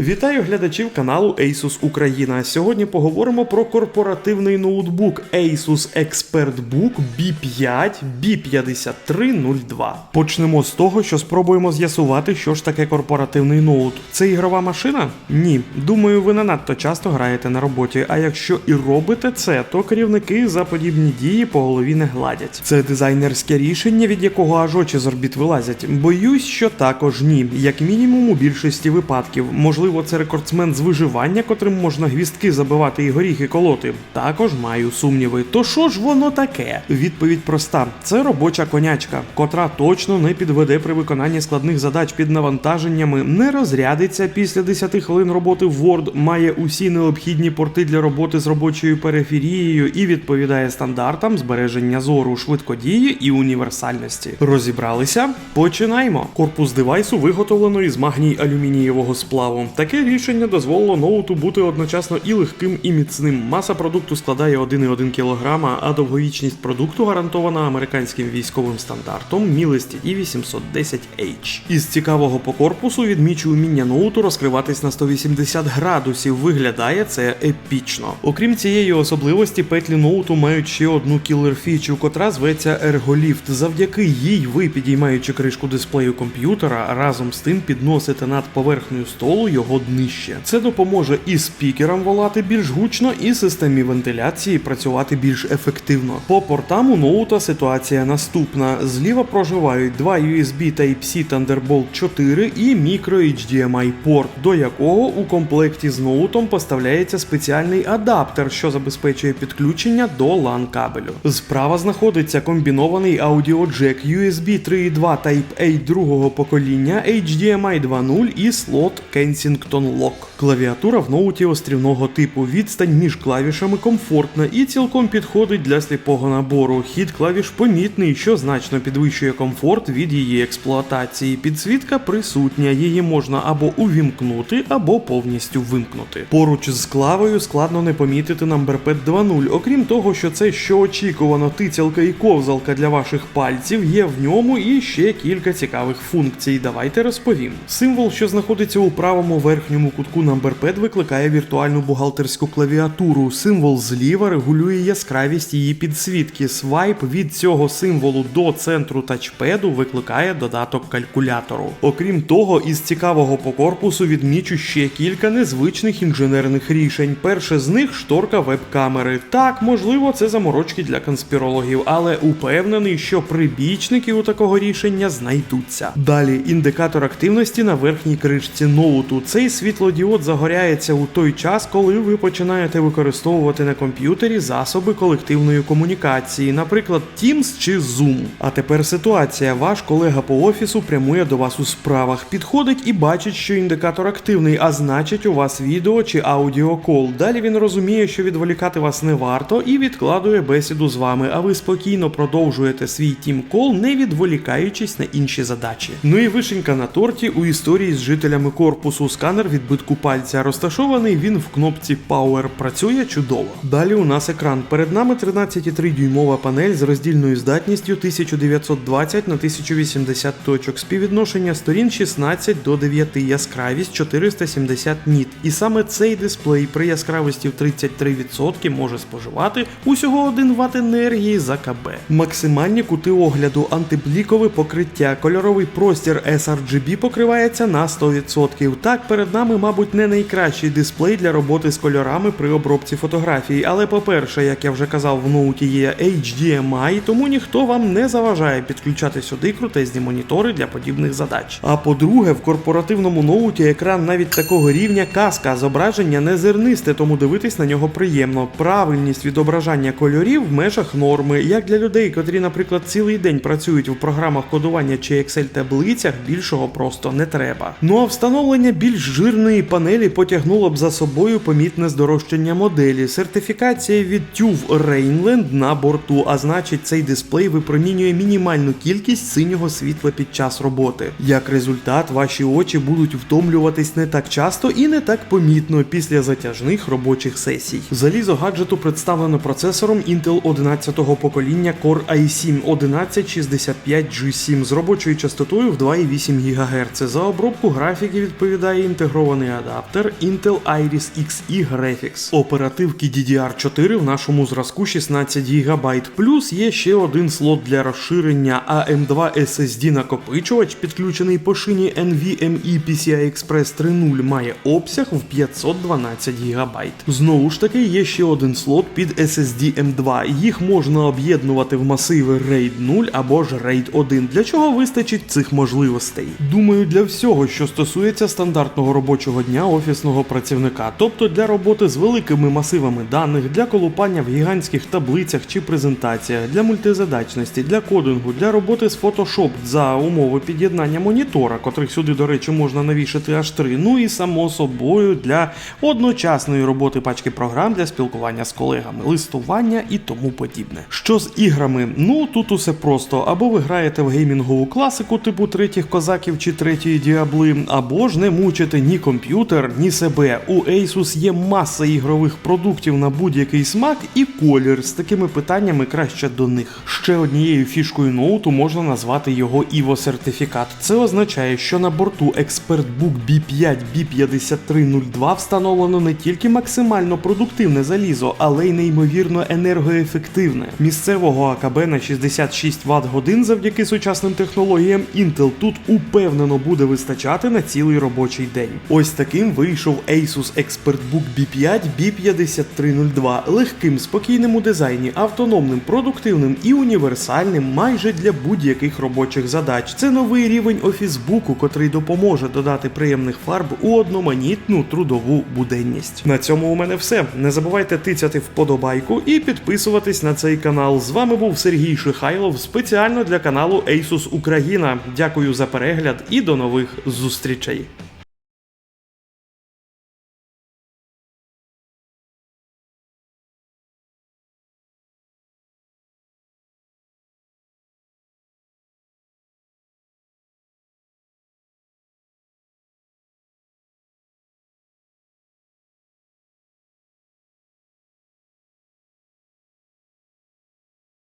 Вітаю глядачів каналу Asus Україна. Сьогодні поговоримо про корпоративний ноутбук Asus ExpertBook B5 B5302. Почнемо з того, що спробуємо з'ясувати, що ж таке корпоративний ноут. Це ігрова машина? Ні. Думаю, ви не надто часто граєте на роботі. А якщо і робите це, то керівники за подібні дії по голові не гладять. Це дизайнерське рішення, від якого аж очі з орбіт вилазять. Боюсь, що також ні. Як мінімум у більшості випадків. Можливо, це рекордсмен з виживання, котрим можна гвістки забивати і горіхи колоти. Також маю сумніви. То що ж воно таке? Відповідь проста: це робоча конячка, котра точно не підведе при виконанні складних задач під навантаженнями, не розрядиться після 10 хвилин роботи в Word, має усі необхідні порти для роботи з робочою периферією і відповідає стандартам збереження зору, швидкодії і універсальності. Розібралися? Починаємо. Корпус девайсу виготовлено із магній алюмінієвого сплаву. Таке рішення дозволило ноуту бути одночасно і легким, і міцним. Маса продукту складає 1,1 кг, а довговічність продукту гарантована американським військовим стандартом Milestd 810H. Із цікавого по корпусу відмічу уміння ноуту розкриватись на 180 градусів. Виглядає це епічно. Окрім цієї особливості, петлі ноуту мають ще одну кілер фічу, котра зветься Ergolift. Завдяки їй ви, підіймаючи кришку дисплею комп'ютера, разом з тим підносите над поверхнею столу його днище. Це допоможе і спікерам волати більш гучно, і системі вентиляції працювати більш ефективно. По портам у ноута ситуація наступна: зліва проживають два USB Type-C Thunderbolt 4 і micro HDMI порт, до якого у комплекті з ноутом поставляється спеціальний адаптер, що забезпечує підключення до LAN кабелю. Справа знаходиться комбінований аудіоджек USB 3.2 Type-A другого покоління, HDMI 2.0 і слот Kensington Lock. Клавіатура в ноуті острівного типу. Відстань між клавішами комфортна і цілком підходить для сліпого набору. Хід клавіш помітний, що значно підвищує комфорт від її експлуатації. Підсвітка присутня, її можна або увімкнути, або повністю вимкнути. Поруч з клавою складно не помітити Numberpad 2.0, окрім того, що це що очікувано, тицялка і ковзалка для ваших пальців є в ньому і ще кілька цікавих функцій. Давайте розповім. Символ, що знаходиться у правому верхньому кутку Numberpad, викликає віртуальну бухгалтерську клавіатуру. Символ зліва регулює яскравість її підсвітки. Свайп від цього символу до центру тачпеду викликає додаток калькулятору. Окрім того, із цікавого по корпусу відмічу ще кілька незвичних інженерних рішень. Перше з них шторка веб-камери. Так, можливо, це заморочки для конспірологів, але упевнений, що прибічники у такого рішення знайдуться. Далі індикатор активності на верхній кришці ноуту. Цей світлодіод загоряється у той час, коли ви починаєте використовувати на комп'ютері засоби колективної комунікації, наприклад, Teams чи Zoom. А тепер ситуація: ваш колега по офісу прямує до вас у справах, підходить і бачить, що індикатор активний, а значить, у вас відео чи аудіокол. Далі він розуміє, що відволікати вас не варто, і відкладує бесіду з вами. А ви спокійно продовжуєте свій тім-кол, не відволікаючись на інші задачі. Ну і вишенька на торті у історії з жителями корпусу сканер відбитку пальця. Розташований він в кнопці Power. Працює чудово. Далі у нас екран. Перед нами 13,3 дюймова панель з роздільною здатністю 1920 на 1080 точок. Співвідношення сторін 16 до 9, яскравість 470 ніт. І саме цей дисплей при яскравості в 33% може споживати усього 1 Вт енергії за КБ. Максимальні кути огляду, антиблікове покриття, кольоровий простір sRGB покривається на 100%. Так, перед нами, мабуть, не найкращий дисплей для роботи з кольорами при обробці фотографій. Але по-перше, як я вже казав, в ноуті є HDMI, тому ніхто вам не заважає підключати сюди крутезні монітори для подібних задач. А по-друге, в корпоративному ноуті екран навіть такого рівня казка, зображення не зернисте, тому дивитись на нього приємно. Правильність відображання кольорів в межах норми, як для людей, котрі, наприклад, цілий день працюють в програмах кодування чи Excel таблицях, більшого просто не треба. Ну а встановлення більш жирної панелі потягнуло б за собою помітне здорожчання моделі. Сертифікація від TÜV Rheinland на борту, а значить, цей дисплей випромінює мінімальну кількість синього світла під час роботи. Як результат, ваші очі будуть втомлюватись не так часто і не так помітно після затяжних робочих сесій. Залізо гаджету представлено процесором Intel 11-го покоління Core i7 1165G7 з робочою частотою в 2,8 ГГц. За обробку графіки відповідає інтегрований адаптер Intel Iris Xe Graphics. Оперативки DDR4 в нашому зразку 16 ГБ. Плюс є ще один слот для розширення AM2 SSD накопичувач, підключений по шині NVMe PCI Express 3.0, має обсяг в 512 ГБ. Знову ж таки, є ще один слот під SSD M2. Їх можна об'єднувати в масиви RAID 0 або ж RAID 1, для чого вистачить цих можливостей. Думаю, для всього, що стосується стандартного робочого дня офісного працівника, тобто для роботи з великими масивами даних, для колупання в гігантських таблицях чи презентаціях, для мультизадачності, для кодингу, для роботи з Photoshop за умови під'єднання монітора, котрих сюди, до речі, можна навішати аж три. Ну і само собою для одночасної роботи пачки програм для спілкування з колегами, листування і тому подібне. Що з іграми? Ну тут усе просто. Або ви граєте в геймінгову класику типу третіх козаків чи третьої діабли, або ж не мучите ні комп'ютер, ні себе. У Asus є маса ігрових продуктів на будь-який смак і колір. З такими питаннями краще до них. Ще однією фішкою ноуту можна назвати його ivo сертифікат. Це означає, що на борту ExpertBook B5 B5302 встановлено не тільки максимально продуктивне залізо, але й неймовірно енергоефективне. Місцевого АКБ на 66 Вт годин завдяки сучасним технологіям Intel тут упевнено буде вистачати на цілий робочий день. Ось таким вийшов Asus ExpertBook B5 B5302 легким, спокійним у дизайні, автономним, продуктивним і універсальним майже для будь-яких робочих задач. Це новий рівень офісбуку, котрий допоможе додати приємних фарб у одноманітну трудову буденність. На цьому у мене все. Не забувайте тицяти вподобайку і підписуватись на цей канал. З вами був Сергій Шихайлов спеціально для каналу Asus Україна. Дякую за перегляд і до нових зустрічей.